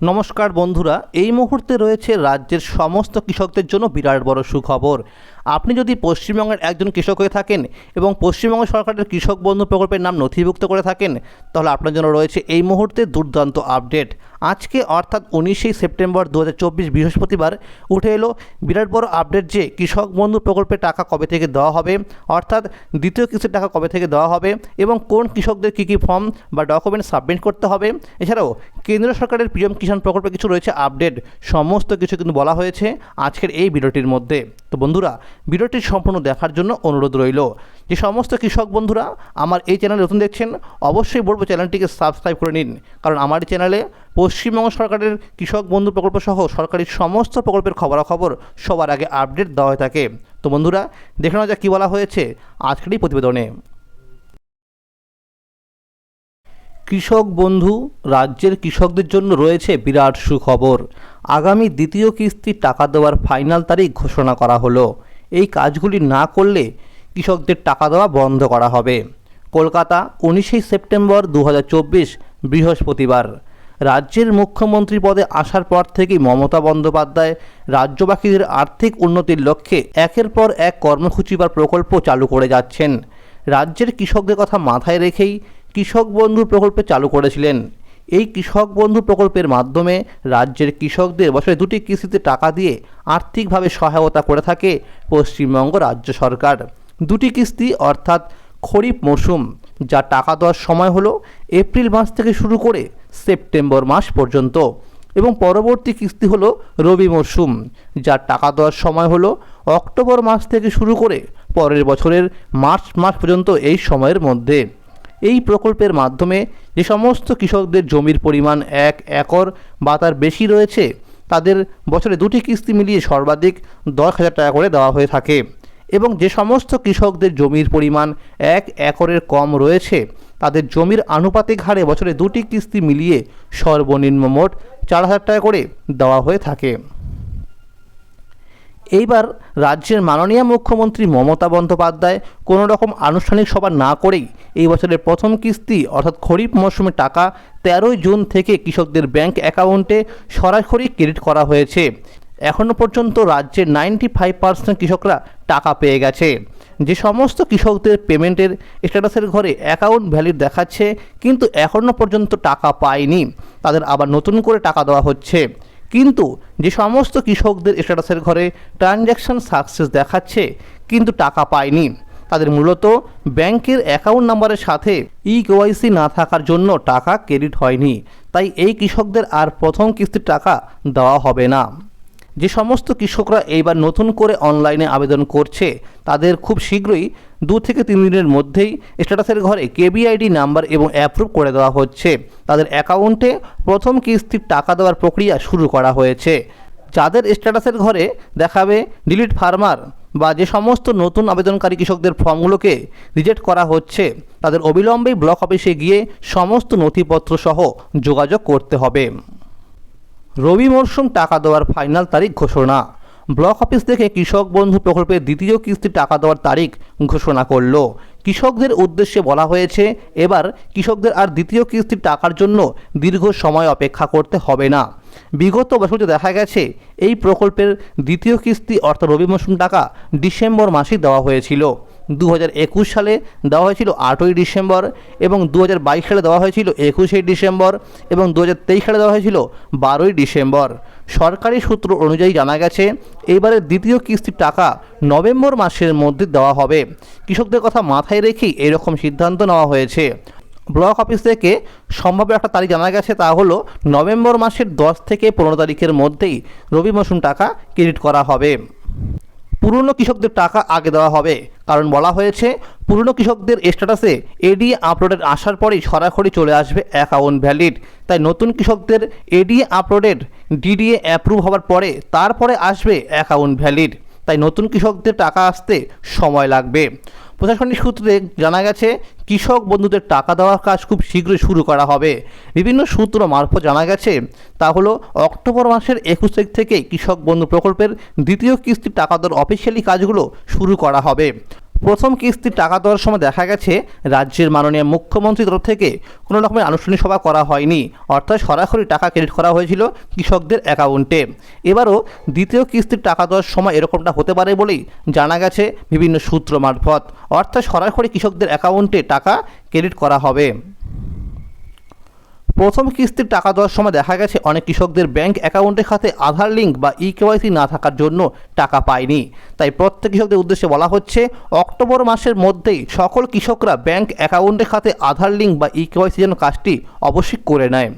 নমস্কার বন্ধুরা এই মুহূর্তে রয়েছে রাজ্যের সমস্ত কৃষকদের জন্য বিরাট বড় সুখবর। আপনি যদি পশ্চিমবঙ্গের একজন কৃষক হয়ে থাকেন এবং পশ্চিমবঙ্গ সরকারের কৃষক বন্ধু প্রকল্পের নাম নথিভুক্ত করে থাকেন, তাহলে আপনার জন্য রয়েছে এই মুহূর্তে দুর্দান্ত আপডেট। আজকে অর্থাৎ উনিশে সেপ্টেম্বর দু হাজার চব্বিশ বৃহস্পতিবার উঠে এলো বিরাট বড় আপডেট যে কৃষক বন্ধু প্রকল্পের টাকা কবে থেকে দেওয়া হবে, অর্থাৎ দ্বিতীয় কিস্তির টাকা কবে থেকে দেওয়া হবে এবং কোন কৃষকদের কী কী ফর্ম বা ডকুমেন্ট সাবমিট করতে হবে। এছাড়াও কেন্দ্র সরকারের পিএম কিষাণ প্রকল্পে কিছু রয়েছে আপডেট, সমস্ত কিছু কিন্তু বলা হয়েছে আজকের এই ভিডিওটির মধ্যে। তো বন্ধুরা ভিডিওটি সম্পূর্ণ দেখার জন্য অনুরোধ রইল। যে সমস্ত কৃষক বন্ধুরা আমার এই চ্যানেল নতুন দেখছেন, অবশ্যই বলব চ্যানেলটিকে সাবস্ক্রাইব করে নিন। কারণ আমার চ্যানেলে পশ্চিমবঙ্গ সরকারের কৃষক বন্ধু প্রকল্প সহ সরকারি সমস্ত প্রকল্পের খবরাখবর সবার আগে আপডেট দেওয়া হয়ে থাকে। তো বন্ধুরা, দেখে নেওয়া যাক কী বলা হয়েছে আজকের এই প্রতিবেদনে। কৃষক বন্ধু রাজ্যের কৃষকদের জন্য রয়েছে বিরাট সুখবর। আগামী দ্বিতীয় কিস্তির টাকা দেওয়ার ফাইনাল তারিখ ঘোষণা করা হলো। এই কাজগুলি না করলে কৃষকদের টাকা দেওয়া বন্ধ করা হবে। কলকাতা উনিশে সেপ্টেম্বর দু হাজার চব্বিশ, বৃহস্পতিবার। রাজ্যের মুখ্যমন্ত্রী পদে আসার পর থেকেই মমতা বন্দ্যোপাধ্যায় রাজ্যবাসীদের আর্থিক উন্নতির লক্ষ্যে একের পর এক কর্মসূচি বা প্রকল্প চালু করে যাচ্ছেন। রাজ্যের কৃষকদের কথা মাথায় রেখেই কৃষক বন্ধু প্রকল্পে চালু করেছিলেন। এই কৃষক বন্ধু প্রকল্পের মাধ্যমে রাজ্যের কৃষকদের বছরে দুটি কিস্তিতে টাকা দিয়ে আর্থিকভাবে সহায়তা করে থাকে পশ্চিমবঙ্গ রাজ্য সরকার। দুটি কিস্তি অর্থাৎ খরিফ মরশুম যা টাকা দেওয়ার সময় হলো এপ্রিল মাস থেকে শুরু করে সেপ্টেম্বর মাস পর্যন্ত। এবং পরবর্তী কিস্তি হলো রবি মরশুম যার টাকা দেওয়ার সময় হলো অক্টোবর মাস থেকে শুরু করে পরের বছরের মার্চ মাস পর্যন্ত এই সময়ের মধ্যে। এই প্রকল্পের মাধ্যমে যে সমস্ত কৃষকদের জমির পরিমাণ এক একর বা তার বেশি রয়েছে, তাদের বছরে দুটি কিস্তি মিলিয়ে সর্বাধিক দশ হাজার টাকা করে দেওয়া হয়ে থাকে। এবং যে সমস্ত কৃষকদের জমির পরিমাণ এক একরের কম রয়েছে, তাদের জমির আনুপাতিক হারে বছরে দুটি কিস্তি মিলিয়ে সর্বনিম্ন মোট চার হাজার টাকা করে দেওয়া হয়ে থাকে। এইবার রাজ্যের মাননীয় মুখ্যমন্ত্রী মমতা বন্দ্যোপাধ্যায় কোনো রকম আনুষ্ঠানিক সভা না করেই এই বছরের প্রথম কিস্তি, অর্থাৎ খরিফ মরশুমে টাকা তেরোই জুন থেকে কৃষকদের ব্যাংক অ্যাকাউন্টে সরাসরি ক্রেডিট করা হয়েছে। এখনও পর্যন্ত রাজ্যের নাইনটি ফাইভ পার্সেন্ট কৃষকরা টাকা পেয়ে গেছে। যে সমস্ত কৃষকদের পেমেন্টের স্ট্যাটাসের ঘরে অ্যাকাউন্ট ভ্যালিড দেখাচ্ছে, কিন্তু এখনও পর্যন্ত টাকা পায়নি। তাদের আবার নতুন করে টাকা দেওয়া হচ্ছে। কিন্তু যে সমস্ত কৃষকদের স্ট্যাটাসের ঘরে ট্রানজ্যাকশন সাকসেস দেখাচ্ছে, কিন্তু টাকা পায়নি। তাদের মূলত ব্যাংকের অ্যাকাউন্ট নাম্বারের সাথে ই কেওয়াইসি না থাকার জন্য টাকা ক্রেডিট হয়নি। তাই এই কৃষকদের আর প্রথম কিস্তির টাকা দেওয়া হবে না। যে সমস্ত কৃষকরা এইবার নতুন করে অনলাইনে আবেদন করছে, তাদের খুব শীঘ্রই দু থেকে তিন দিনের মধ্যেই স্ট্যাটাসের ঘরে কেবিআইডি নাম্বার এবং অ্যাপ্রুভ করে দেওয়া হচ্ছে। তাদের অ্যাকাউন্টে প্রথম কিস্তির টাকা দেওয়ার প্রক্রিয়া শুরু করা হয়েছে। যাদের স্ট্যাটাসের ঘরে দেখাবে ডিলিট ফার্মার বা যে সমস্ত নতুন আবেদনকারী কৃষকদের ফর্মগুলোকে রিজেক্ট করা হচ্ছে, তাদের অবিলম্বেই ব্লক অফিসে গিয়ে সমস্ত নথিপত্র সহ যোগাযোগ করতে হবে। রবি মরশুম টাকা দেওয়ার ফাইনাল তারিখ ঘোষণা। ব্লক অফিস থেকে কৃষক বন্ধু প্রকল্পের দ্বিতীয় কিস্তি টাকা দেওয়ার তারিখ ঘোষণা করল। কৃষকদের উদ্দেশ্যে বলা হয়েছে, এবার কৃষকদের আর দ্বিতীয় কিস্তির টাকার জন্য দীর্ঘ সময় অপেক্ষা করতে হবে না। বিগত বছরে দেখা গেছে, এই প্রকল্পের দ্বিতীয় কিস্তি অর্থাৎ রবি মৌসুম টাকা ডিসেম্বর মাসে দেওয়া হয়েছিল। দু সালে দেওয়া হয়েছিল আটই ডিসেম্বর এবং দু সালে দেওয়া হয়েছিল একুশে ডিসেম্বর এবং দু সালে দেওয়া হয়েছিল বারোই ডিসেম্বর। সরকারি সূত্র অনুযায়ী জানা গেছে এবারের দ্বিতীয় কিস্তির টাকা নভেম্বর মাসের মধ্যে দেওয়া হবে। কৃষকদের কথা মাথায় রেখেই এরকম সিদ্ধান্ত নেওয়া হয়েছে। ব্লক অফিস থেকে সম্ভাব্য একটা তারিখ জানা গেছে, তা হলো নভেম্বর মাসের দশ থেকে পনেরো তারিখের মধ্যেই রবি মৌসুম টাকা ক্রেডিট করা হবে। পুরনো কৃষকদের টাকা আগে দেওয়া হবে। কারণ বলা হয়েছে, পুরনো কৃষকদের স্ট্যাটাসে এডি আপলোডের আসার পরেই সরাসরি চলে আসবে অ্যাকাউন্ট ভ্যালিড তাই নতুন কৃষকদের এডি আপলোডের ডিডিএ অ্যাপ্রুভ হওয়ার পরে তারপরে আসবে অ্যাকাউন্ট ভ্যালিড তাই নতুন কৃষকদের টাকা আসতে সময় লাগবে। প্রশাসনিক সূত্রে জানা গেছে, কৃষক বন্ধুদের টাকা দেওয়ার কাজ খুব শীঘ্রই শুরু করা হবে। বিভিন্ন সূত্র মারফত জানা গেছে, তা হলো অক্টোবর মাসের একুশ তারিখ থেকে কৃষক বন্ধু প্রকল্পের দ্বিতীয় কিস্তির টাকা দেওয়ার অফিসিয়ালি কাজগুলো শুরু করা হবে। প্রথম কিস্তির টাকা দেওয়ার সময় দেখা গেছে, রাজ্যের মাননীয় মুখ্যমন্ত্রীর তরফ থেকে কোনো রকমের আনুষ্ঠানিক সভা করা হয়নি। অর্থাৎ সরাসরি টাকা ক্রেডিট করা হয়েছিল কৃষকদের অ্যাকাউন্টে। এবারও দ্বিতীয় কিস্তির টাকা দেওয়ার সময় এরকমটা হতে পারে বলেই জানা গেছে বিভিন্ন সূত্র মারফত। অর্থাৎ সরাসরি কৃষকদের অ্যাকাউন্টে টাকা ক্রেডিট করা হবে। প্রথম কিস্তির টাকা দেওয়ার সময় দেখা গেছে অনেক কৃষকদের ব্যাংক অ্যাকাউন্টের খাতে আধার লিঙ্ক বা ই কেওয়াইসি না থাকার জন্য টাকা পায়নি। তাই প্রত্যেক কৃষকদের উদ্দেশ্যে বলা হচ্ছে, অক্টোবর মাসের মধ্যেই সকল কৃষকরা ব্যাংক অ্যাকাউন্টের খাতে আধার লিঙ্ক বা ই কেওয়াইসি যেন কাজটি অবশ্যই করে নেয়।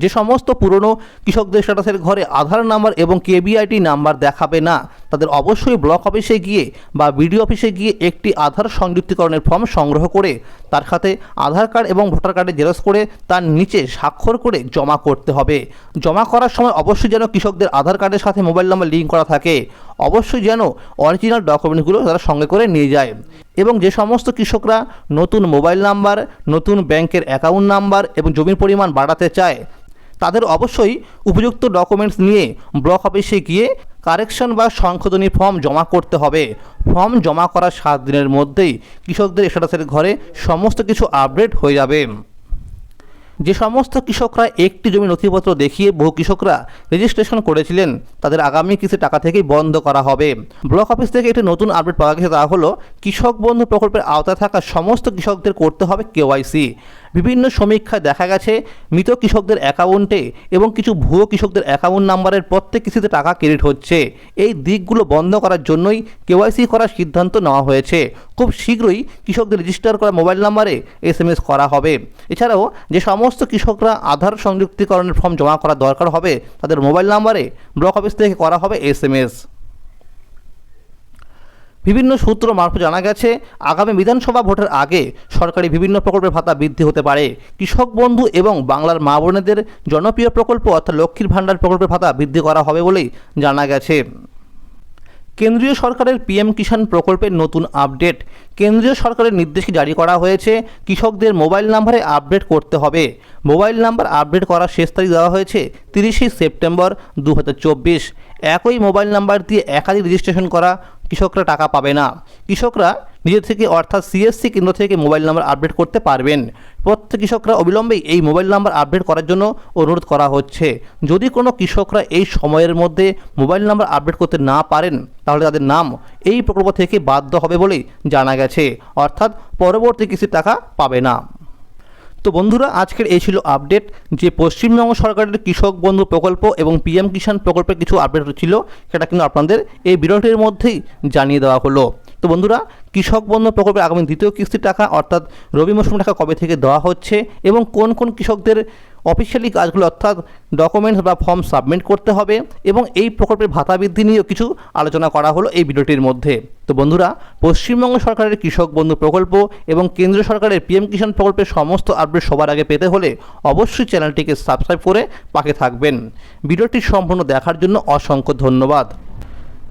যে সমস্ত পুরনো কৃষকদের স্ট্যাটাসের ঘরে আধার নাম্বার এবং কেবিআইটি নাম্বার দেখাবে না তাদের অবশ্যই ব্লক অফিসে গিয়ে বা বিডিও অফিসে গিয়ে একটি আধার সংযুক্তিকরণের ফর্ম সংগ্রহ করে, তার সাথে আধার কার্ড এবং ভোটার কার্ডে জেরক্স করে তার নিচে স্বাক্ষর করে জমা করতে হবে। জমা করার সময় অবশ্যই যেন কৃষকদের আধার কার্ডের সাথে মোবাইল নাম্বার লিঙ্ক করা থাকে। অবশ্যই যেন অরিজিনাল ডকুমেন্টগুলো তারা সঙ্গে করে নিয়ে যায়। এবং যে সমস্ত কৃষকরা নতুন মোবাইল নাম্বার, নতুন ব্যাংকের অ্যাকাউন্ট নাম্বার এবং জমির পরিমাণ বাড়াতে চায়, তাদের অবশ্যই উপযুক্ত ডকুমেন্টস নিয়ে ব্লক অফিসে গিয়ে কারেকশন বা সংশোধনী ফর্ম জমা করতে হবে। ফর্ম জমা করার সাত দিনের মধ্যেই কৃষকদের স্ট্যাটাসের ঘরে সমস্ত কিছু আপডেট হয়ে যাবে। যে সমস্ত কৃষকরা একটি জমি নথিপত্র দেখিয়ে বহু কৃষকরা রেজিস্ট্রেশন করেছিলেন, তাদের আগামী কিস্তি টাকা থেকেই বন্ধ করা হবে। ব্লক অফিস থেকে একটি নতুন আপডেট পাওয়া গেছে তা হলো, কৃষক বন্ধু প্রকল্পের আওতায় থাকা সমস্ত কৃষকদের করতে হবে কেওয়াইসি। বিভিন্ন সমীক্ষায় দেখা গেছে, মৃত কৃষকদের অ্যাকাউন্টে এবং কিছু ভুয়ো কৃষকদের অ্যাকাউন্ট নাম্বারের প্রত্যেক কিস্তিতে টাকা ক্রেডিট হচ্ছে। এই দিকগুলো বন্ধ করার জন্যই কেওয়াইসি করার সিদ্ধান্ত নেওয়া হয়েছে। খুব শীঘ্রই কৃষকদের রেজিস্টার করা মোবাইল নাম্বারে এস এম এস করা হবে। এছাড়াও যে সমস্ত কৃষকরা আধার সংযুক্তিকরণের ফর্ম জমা করা দরকার হবে, তাদের মোবাইল নাম্বারে ব্লক অফিস থেকে করা হবে এস এম এস। বিভিন্ন সূত্র মারফত জানা গেছে, আগামী বিধানসভা ভোটের আগে সরকারি বিভিন্ন প্রকল্পের ভাতা বৃদ্ধি হতে পারে। কৃষক বন্ধু এবং বাংলার মা বোনেদের জনপ্রিয় প্রকল্প অর্থাৎ লক্ষ্মীর ভাণ্ডার প্রকল্পের ভাতা বৃদ্ধি করা হবে বলেই জানা গেছে। কেন্দ্রীয় সরকারের পিএম কিষাণ প্রকল্পের নতুন আপডেট কেন্দ্রীয় সরকারের নির্দেশে জারি করা হয়েছে, কৃষকদের মোবাইল নাম্বারে আপডেট করতে হবে। মোবাইল নাম্বার আপডেট করার শেষ তারিখ দেওয়া হয়েছে তিরিশে সেপ্টেম্বর দু হাজার চব্বিশ। একই মোবাইল নাম্বার দিয়ে একাধিক রেজিস্ট্রেশন করা কৃষকরা টাকা পাবে না। কৃষকরা নিজের থেকে অর্থাৎ সিএসসি কেন্দ্র থেকে মোবাইল নাম্বার আপডেট করতে পারবেন। প্রত্যেক কৃষকরা অবিলম্বেই এই মোবাইল নাম্বার আপডেট করার জন্য অনুরোধ করা হচ্ছে। যদি কোনো কৃষকরা এই সময়ের মধ্যে মোবাইল নাম্বার আপডেট করতে না পারেন, তাহলে তাদের নাম এই প্রকল্প থেকে বাধ্য হবে বলেই জানা গেছে, অর্থাৎ পরবর্তী কিছু টাকা পাবে না। তো বন্ধুরা, আজকের এই ছিল আপডেট যে পশ্চিমবঙ্গ সরকারের কৃষক বন্ধু প্রকল্প এবং পিএম কিষাণ প্রকল্পের কিছু আপডেট ছিল, সেটা কিন্তু আপনাদের এই ভিডিওটির মধ্যেই জানিয়ে দেওয়া হলো। তো বন্ধুরা, কৃষক বন্ধু প্রকল্পের আগামী দ্বিতীয় কিস্তির টাকা, অর্থাৎ রবি মৌসুম টাকা কবে থেকে দেওয়া হচ্ছে এবং কোন কোন কৃষকদের অফিসিয়ালি কাজগুলো, অর্থাৎ ডকুমেন্টস বা ফর্ম সাবমিট করতে হবে এবং এই প্রকল্পের ভাতা বৃদ্ধি নিয়েও কিছু আলোচনা করা হলো এই ভিডিওটির মধ্যে। তো বন্ধুরা, পশ্চিমবঙ্গ সরকারের কৃষক বন্ধু প্রকল্প এবং কেন্দ্র সরকারের পিএম কিষাণ প্রকল্পের সমস্ত আপডেট সবার আগে পেতে হলে অবশ্যই চ্যানেলটিকে সাবস্ক্রাইব করে পাশে থাকবেন। ভিডিওটি সম্পূর্ণ দেখার জন্য অসংখ্য ধন্যবাদ।